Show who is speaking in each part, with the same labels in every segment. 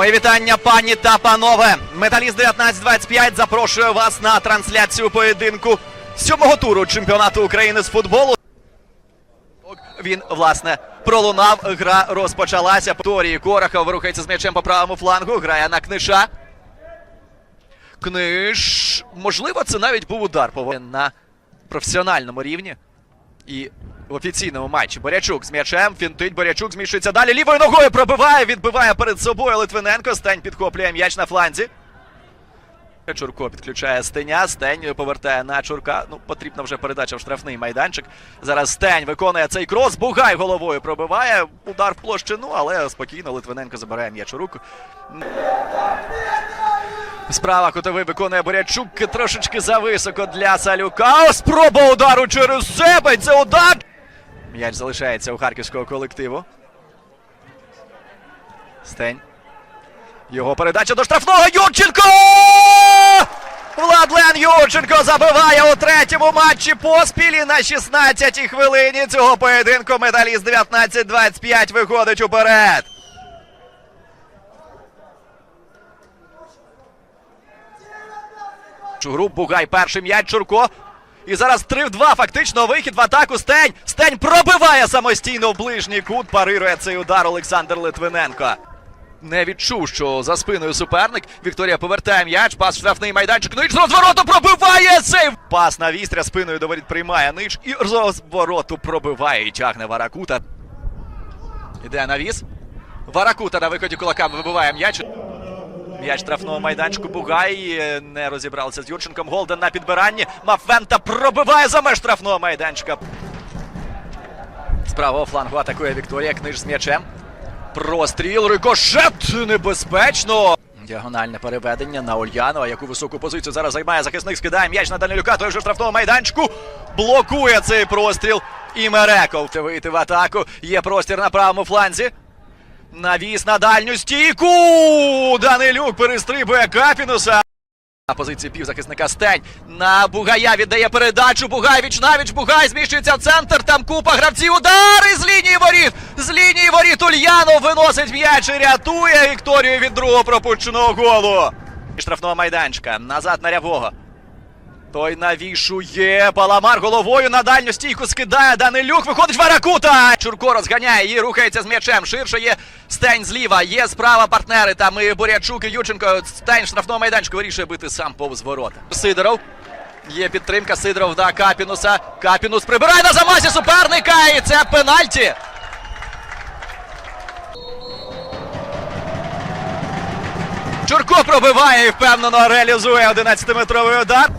Speaker 1: Мої вітання, пані та панове. Металіст 1925 запрошує вас на трансляцію поєдинку сьомого туру чемпіонату України з футболу. Він, власне, пролунав. Гра розпочалася. Торії Корохов рухається з м'ячем по правому флангу. Грає на книша. Книж. Можливо, це навіть був удар по на професіональному рівні. І в офіційному матчі Борячук з м'ячем. Фінтить. Борячук зміщується далі. Лівою ногою пробиває. Відбиває перед собою Литвиненко. Стень підхоплює м'яч на фланзі. Чурко підключає Стеня. Стень повертає на Чурка. Ну, потрібна вже передача в штрафний майданчик. Зараз Стень виконує цей крос. Бугай головою пробиває. Удар в площину, але спокійно Литвиненко забирає м'яч у руку. Справа кутовий виконує Борячук трошечки зависоко для Салюка. Спроба удару через себе. Це удар. М'яч залишається у харківського колективу. Стень. Його передача до штрафного Юрченко! Владлен Юрченко забиває у третьому матчі поспіль на 16-й хвилині цього поєдинку медаліст 19-25 виходить уперед. Груп Бугай перший м'яч Чурко. І зараз 3 в 2 фактично вихід в атаку Стень. Стень пробиває самостійно в ближній кут. Парирує цей удар Олександр Литвиненко. Не відчув, що за спиною суперник. Вікторія повертає м'яч. Пас в штрафний майданчик. Нич з розвороту пробиває сейв. Пас на вістря спиною до воріт приймає Нич. І з розвороту пробиває і тягне Варакута. Іде навіс. Варакута на виході кулаками вибиває м'яч. М'яч штрафного майданчику Бугай е, не розібралися з Юрченком. Голден на підбиранні. Мафента пробиває за меж штрафного майданчика. З правого флангу атакує Вікторія. Книж з м'ячем. Простріл, рикошет небезпечно. Діагональне переведення на Ольянова, яку високу позицію зараз займає захисник, скидає м'яч на Данилюка, той вже в штрафному майданчику. Блокує цей простріл. І Мереков вийти в атаку. Є простір на правому фланзі. Навіс на дальню стійку. Данилюк перестрибує Капінуса. На позиції півзахисника Стень. На Бугая віддає передачу. Бугай віч навіч. Бугай зміщується в центр. Там купа гравців. Удари з лінії воріт. З лінії воріт Ульянов виносить м'яч і рятує Вікторію від другого пропущеного голу. Штрафного майданчика. Назад на рявого. Той навішує. Паламар головою на дальню стійку скидає. Данилюк виходить Варакута. Чурко розганяє її, рухається з м'ячем. Ширше є Стень зліва. Є справа партнери. Там і Бурячук, і Юченко. Стень штрафного майданчика вирішує бити сам повз ворота. Сидоров. Є підтримка Сидоров да Капінуса. Капінус прибирає на замасі суперника. І це пенальті. Чурко пробиває і впевнено реалізує 11-метровий удар.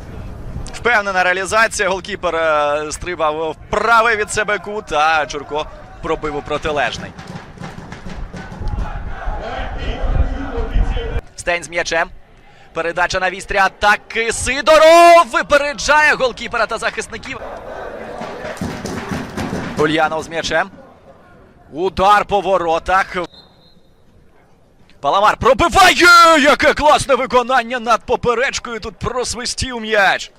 Speaker 1: Впевнена реалізація. Голкіпер е, стрибав в правий від себе кут, а Чурко пробив у протилежний. Стень з м'ячем. Передача на вістрі атаки. Сидоров випереджає голкіпера та захисників. Ульянов з м'ячем. Удар по воротах. Паламар пробиває! Яке класне виконання над поперечкою. Тут просвистів м'яч.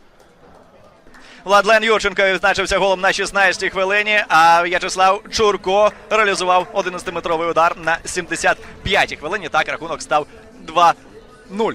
Speaker 1: Владлен Юрченко відзначився голом на 16-й хвилині, а В'ячеслав Чурко реалізував 11-метровий удар на 75-й хвилині. Так рахунок став 2-0.